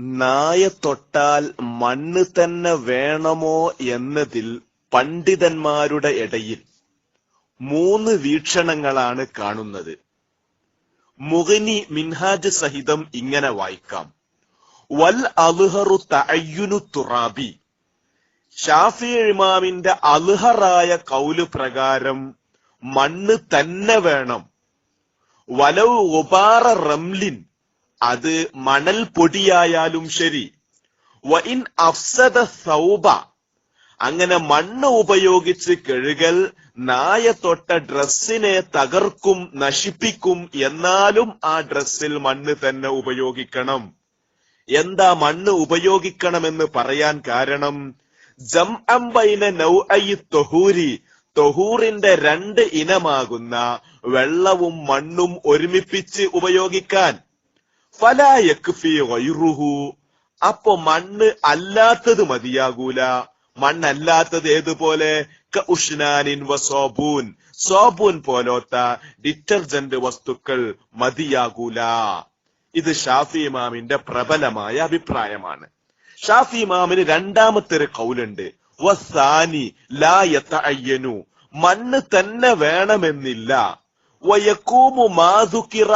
നായ തൊട്ടാൽ മണ്ണ് തന്നെ വേണമോ എന്നതിൽ പണ്ഡിതന്മാരുടെ ഇടയിൽ മൂന്ന് വീക്ഷണങ്ങളാണ് കാണുന്നത്. മുഗനി മിൻഹാജ് സഹിതം ഇങ്ങനെ വായിക്കാം. വൽ അലുഹറു തയ്യുനു തുറാബി. ഷാഫി ഇമാമിന്റെ അൽഹറായ കൗൽ പ്രകാരം മണ്ണ് തന്നെ വേണം. വലവ് ഒബാറ റംലിൻ. അത് മണൽ പൊടിയായാലും ശരി. വ ഇൻ അഫ്സദ സൗബ. അങ്ങനെ മണ്ണ് ഉപയോഗിച്ച് കഴുകൽ നായ തൊട്ട ഡ്രസ്സിനെ തകർക്കും നശിപ്പിക്കും എന്നാലും ആ ഡ്രസ്സിൽ മണ്ണ് തന്നെ ഉപയോഗിക്കണം. എന്താ മണ്ണ് ഉപയോഗിക്കണമെന്ന് പറയാൻ കാരണം? ജം അംബൈന നൗഐ തൊഹൂരി. തൊഹൂറിന്റെ രണ്ട് ഇനമാകുന്ന വെള്ളവും മണ്ണും ഒരുമിപ്പിച്ച് ഉപയോഗിക്കാൻ. ഫലായക്ഫി വൈറുഹു അപ്പൊ മണ്ണ് അല്ലാത്തത് മതിയാകൂല. മണ്ണല്ലാത്തത് ഏതുപോലെ? സോബൂൻ. പോലോത്ത ഡിറ്റർജന്റ് വസ്തുക്കൾ മതിയാകൂല. ഇത് ഷാഫി ഇമാമിന്റെ പ്രബലമായ അഭിപ്രായമാണ്. ഷാഫി ഇമാമിന് രണ്ടാമത്തെ ഒരു കൗലുണ്ട് വസാനി ലായത്ത അയ്യനു മണ്ണ് തന്നെ വേണമെന്നില്ല. വയക്കൂമു മാധുക്കിറ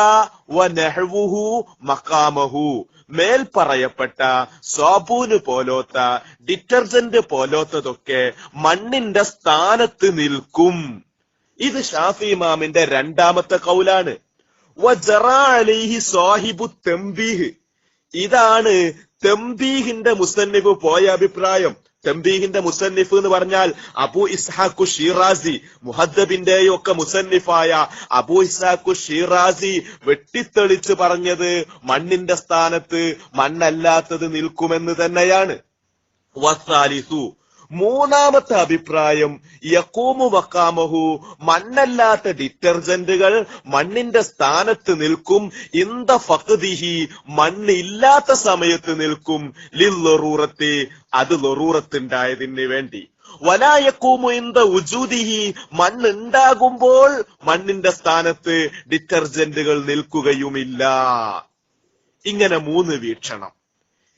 വ നെഹ്വുഹു മക്കാമഹു മേൽ പറയപ്പെട്ട സോബൂന് പോലോത്ത ഡിറ്റർജന്റ് പോലോത്തതൊക്കെ മണ്ണിന്റെ സ്ഥാനത്ത് നിൽക്കും. ഇത് ഷാഫി ഇമാമിന്റെ രണ്ടാമത്തെ കൗലാണ്. സാഹിബു തെമ്പീഹ് ഇതാണ് തെമ്പീഹിന്റെ മുസന്നിഫ് പോയ അഭിപ്രായം. തെമ്പീഹിന്റെ മുസന്നിഫ് എന്ന് പറഞ്ഞാൽ അബു ഇസ്ഹാഖു ഷീറാസി മുഹദ്ദബിന്റെയും ഒക്കെ മുസന്നിഫായ അബു ഇസ്ഹാഖു ഷീറാസി വെട്ടിത്തെളിച്ച് പറഞ്ഞത് മണ്ണിന്റെ സ്ഥാനത്ത് മണ്ണല്ലാത്തത് നിൽക്കുമെന്ന് തന്നെയാണ്. വസാലിസു. മൂന്നാമത്തെ അഭിപ്രായം യക്കൂമു വക്കാമഹു മണ്ണല്ലാത്ത ഡിറ്റർജന്റുകൾ മണ്ണിന്റെ സ്ഥാനത്ത് നിൽക്കും ഇന്ത ഫക്തിഹി മണ്ണില്ലാത്ത സമയത്ത് നിൽക്കും. ലില്ലറൂറത്തെ അത് ലൊറൂറത്തുണ്ടായതിന് വേണ്ടി. വലായക്കൂമു ഇന്ത ഉജൂദിഹി മണ്ണുണ്ടാകുമ്പോൾ മണ്ണിന്റെ സ്ഥാനത്ത് ഡിറ്റർജന്റുകൾ നിൽക്കുകയുമില്ല. ഇങ്ങനെ മൂന്ന് വീക്ഷണം.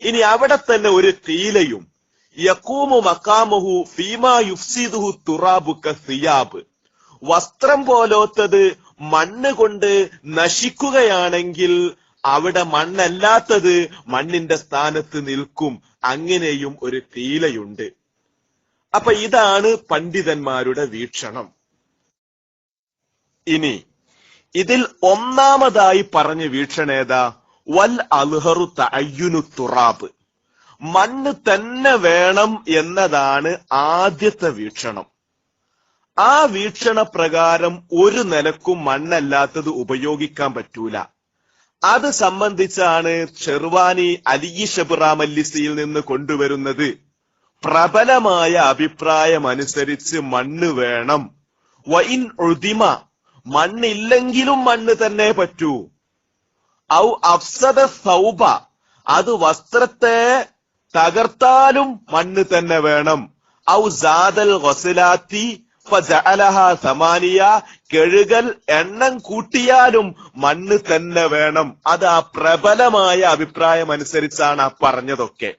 ഇനി അവിടെ തന്നെ ഒരു തീലയും യക്കൂമു മക്കാമുഹു ഫീമാ യുഫ്സിദുഹു തുറാബു സിയാബ്. വസ്ത്രം പോലോത്തത് മണ്ണ് കൊണ്ട് നശിക്കുകയാണെങ്കിൽ അവിടെ മണ്ണല്ലാത്തത് മണ്ണിന്റെ സ്ഥാനത്ത് നിൽക്കും. അങ്ങനെയും ഒരു തീലയുണ്ട് അപ്പൊ ഇതാണ് പണ്ഡിതന്മാരുടെ വീക്ഷണം. ഇനി ഇതിൽ ഒന്നാമതായി പറഞ്ഞ വീക്ഷണേതാ വൽ അൽഹറു തയ്യുനു തുറാബ്. മണ്ണ് തന്നെ വേണം എന്നതാണ് ആദ്യത്തെ വീക്ഷണം. ആ വീക്ഷണ പ്രകാരം ഒരു നിലക്കും മണ്ണല്ലാത്തത് ഉപയോഗിക്കാൻ പറ്റൂല. അത് സംബന്ധിച്ചാണ് ചെറുവാനി അലി ഷബുറാമല്ലിസിയിൽ നിന്ന് കൊണ്ടുവരുന്നത്. പ്രബലമായ അഭിപ്രായം അനുസരിച്ച് മണ്ണ് വേണം. വൈൻ ഒഴുതിമ മണ്ണില്ലെങ്കിലും മണ്ണ് തന്നെ പറ്റൂ. ഔ അഫ്സദ സൗബ അത് വസ്ത്രത്തെ തകർത്താലും മണ്ണ് തന്നെ വേണം. ഔ സാദൽ ഹൊസലാത്തി സമാനിയ. കെഴുകൽ എണ്ണം കൂട്ടിയാലും മണ്ണ് തന്നെ വേണം. അത് ആ പ്രബലമായ അഭിപ്രായം അനുസരിച്ചാണ് ആ പറഞ്ഞതൊക്കെ.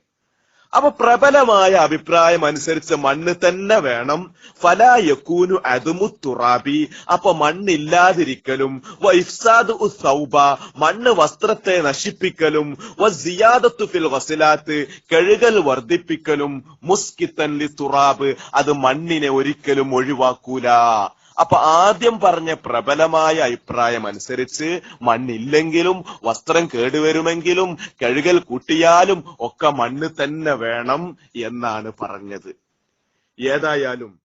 അപ്പൊ പ്രബലമായ അഭിപ്രായം അനുസരിച്ച് മണ്ണ് തന്നെ വേണം. ഫലായക്കൂനു അതുമു തുറാബി. അപ്പൊ മണ്ണില്ലാതിരിക്കലും വൈഫ്സാദ് സൗബ മണ്ണ് വസ്ത്രത്തെ നശിപ്പിക്കലും വസിയാദത്തു ഫിൽ വസിലാത്ത് കഴുകൽ വർദ്ധിപ്പിക്കലും മുസ്കിത്തൻ തുറാബ് അത് മണ്ണിനെ ഒരിക്കലും ഒഴിവാക്കൂല. അപ്പൊ ആദ്യം പറഞ്ഞ പ്രബലമായ അഭിപ്രായം അനുസരിച്ച് മണ്ണില്ലെങ്കിലും വസ്ത്രം കേടുവരുമെങ്കിലും കഴുകൽ കൂട്ടിയാലും ഒക്കെ മണ്ണ് തന്നെ വേണം എന്നാണ് പറഞ്ഞത്. ഏതായാലും